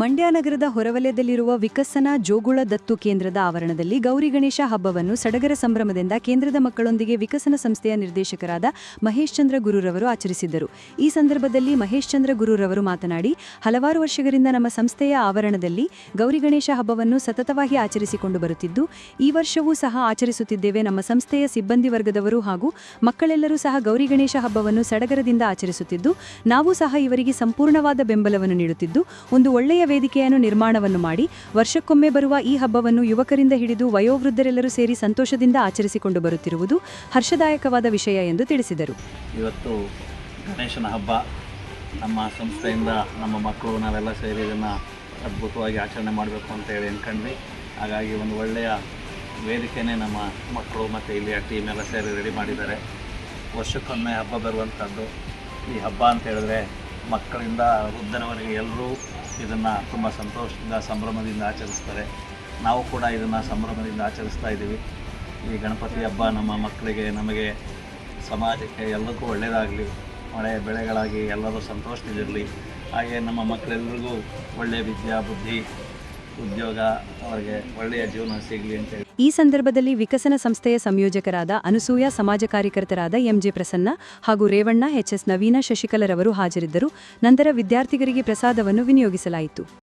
ಮಂಡ್ಯ ನಗರದ ಹೊರವಲಯದಲ್ಲಿರುವ ವಿಕಸನ ಜೋಗುಳ ದತ್ತು ಕೇಂದ್ರದ ಆವರಣದಲ್ಲಿ ಗೌರಿ ಗಣೇಶ ಹಬ್ಬವನ್ನು ಸಡಗರ ಸಂಭ್ರಮದಿಂದ ಕೇಂದ್ರದ ಮಕ್ಕಳೊಂದಿಗೆ ವಿಕಸನ ಸಂಸ್ಥೆಯ ನಿರ್ದೇಶಕರಾದ ಮಹೇಶ್ ಚಂದ್ರ ಗುರುರವರು ಆಚರಿಸಿದ್ದರು. ಈ ಸಂದರ್ಭದಲ್ಲಿ ಮಹೇಶ್ ಚಂದ್ರ ಗುರುರವರು ಮಾತನಾಡಿ, ಹಲವಾರು ವರ್ಷಗಳಿಂದ ನಮ್ಮ ಸಂಸ್ಥೆಯ ಆವರಣದಲ್ಲಿ ಗೌರಿ ಗಣೇಶ ಹಬ್ಬವನ್ನು ಸತತವಾಗಿ ಆಚರಿಸಿಕೊಂಡು ಬರುತ್ತಿದ್ದು, ಈ ವರ್ಷವೂ ಸಹ ಆಚರಿಸುತ್ತಿದ್ದೇವೆ. ನಮ್ಮ ಸಂಸ್ಥೆಯ ಸಿಬ್ಬಂದಿ ವರ್ಗದವರು ಹಾಗೂ ಮಕ್ಕಳೆಲ್ಲರೂ ಸಹ ಗೌರಿ ಗಣೇಶ ಹಬ್ಬವನ್ನು ಸಡಗರದಿಂದ ಆಚರಿಸುತ್ತಿದ್ದು, ನಾವು ಸಹ ಇವರಿಗೆ ಸಂಪೂರ್ಣವಾದ ಬೆಂಬಲವನ್ನು ನೀಡುತ್ತಿದ್ದು, ಒಂದು ಒಳ್ಳೆಯ ವೇದಿಕೆಯನ್ನು ನಿರ್ಮಾಣವನ್ನು ಮಾಡಿ ವರ್ಷಕ್ಕೊಮ್ಮೆ ಬರುವ ಈ ಹಬ್ಬವನ್ನು ಯುವಕರಿಂದ ಹಿಡಿದು ವಯೋವೃದ್ಧರೆಲ್ಲರೂ ಸೇರಿ ಸಂತೋಷದಿಂದ ಆಚರಿಸಿಕೊಂಡು ಬರುತ್ತಿರುವುದು ಹರ್ಷದಾಯಕವಾದ ವಿಷಯ ಎಂದು ತಿಳಿಸಿದರು. ಇವತ್ತು ಗಣೇಶನ ಹಬ್ಬ. ನಮ್ಮ ಸಂಸ್ಥೆಯಿಂದ ನಮ್ಮ ಮಕ್ಕಳು ನಾವೆಲ್ಲ ಸೇರಿ ಇದನ್ನು ಅದ್ಭುತವಾಗಿ ಆಚರಣೆ ಮಾಡಬೇಕು ಅಂತ ಹೇಳಿ ಅಂದ್ಕೊಂಡ್ವಿ ಹಾಗಾಗಿ ಒಂದು ಒಳ್ಳೆಯ ವೇದಿಕೆನೇ ನಮ್ಮ ಮಕ್ಕಳು ಮತ್ತು ಇಲ್ಲಿಯ ಟೀಮ್ ಎಲ್ಲ ಸೇರಿ ರೆಡಿ ಮಾಡಿದ್ದಾರೆ. ವರ್ಷಕ್ಕೊಮ್ಮೆ ಹಬ್ಬ ಬರುವಂಥದ್ದು ಈ ಹಬ್ಬ ಅಂತ ಹೇಳಿದ್ರೆ ಮಕ್ಕಳಿಂದ ವೃದ್ಧರವರೆಗೆ ಎಲ್ಲರೂ ಇದನ್ನು ತುಂಬ ಸಂತೋಷದಿಂದ, ಸಂಭ್ರಮದಿಂದ ಆಚರಿಸ್ತಾರೆ. ನಾವು ಕೂಡ ಇದನ್ನು ಸಂಭ್ರಮದಿಂದ ಆಚರಿಸ್ತಾ ಇದ್ದೀವಿ. ಈ ಗಣಪತಿ ಹಬ್ಬ ನಮ್ಮ ಮಕ್ಕಳಿಗೆ, ನಮಗೆ ಸಮಾಜಕ್ಕೆ ಎಲ್ಲಕ್ಕೂ ಒಳ್ಳೆಯದಾಗಲಿ ಮಳೆ ಬೆಳೆಗಳಾಗಿ ಎಲ್ಲರೂ ಸಂತೋಷದಿಂದಿರಲಿ ಹಾಗೆ ನಮ್ಮ ಮಕ್ಕಳೆಲ್ಲರಿಗೂ ಒಳ್ಳೆಯ ವಿದ್ಯಾ, ಬುದ್ಧಿ ಉದ್ಯೋಗ ಅವರಿಗೆ ಒಳ್ಳೆಯ ಜೀವನ ಸಿಗಲಿ ಅಂತ ಹೇಳಿ. ಈ ಸಂದರ್ಭದಲ್ಲಿ ವಿಕಸನ ಸಂಸ್ಥೆಯ ಸಂಯೋಜಕರಾದ ಅನಸೂಯ ಸಮಾಜ ಕಾರ್ಯಕರ್ತರಾದ ಎಂಜೆ ಪ್ರಸನ್ನ ಹಾಗೂ ರೇವಣ್ಣ ಎಚ್ಎಸ್ ನವೀನ, ಶಶಿಕಲರವರು ಹಾಜರಿದ್ದರು. ನಂತರ ವಿದ್ಯಾರ್ಥಿಗಳಿಗೆ ಪ್ರಸಾದವನ್ನು ವಿನಿಯೋಗಿಸಲಾಯಿತು.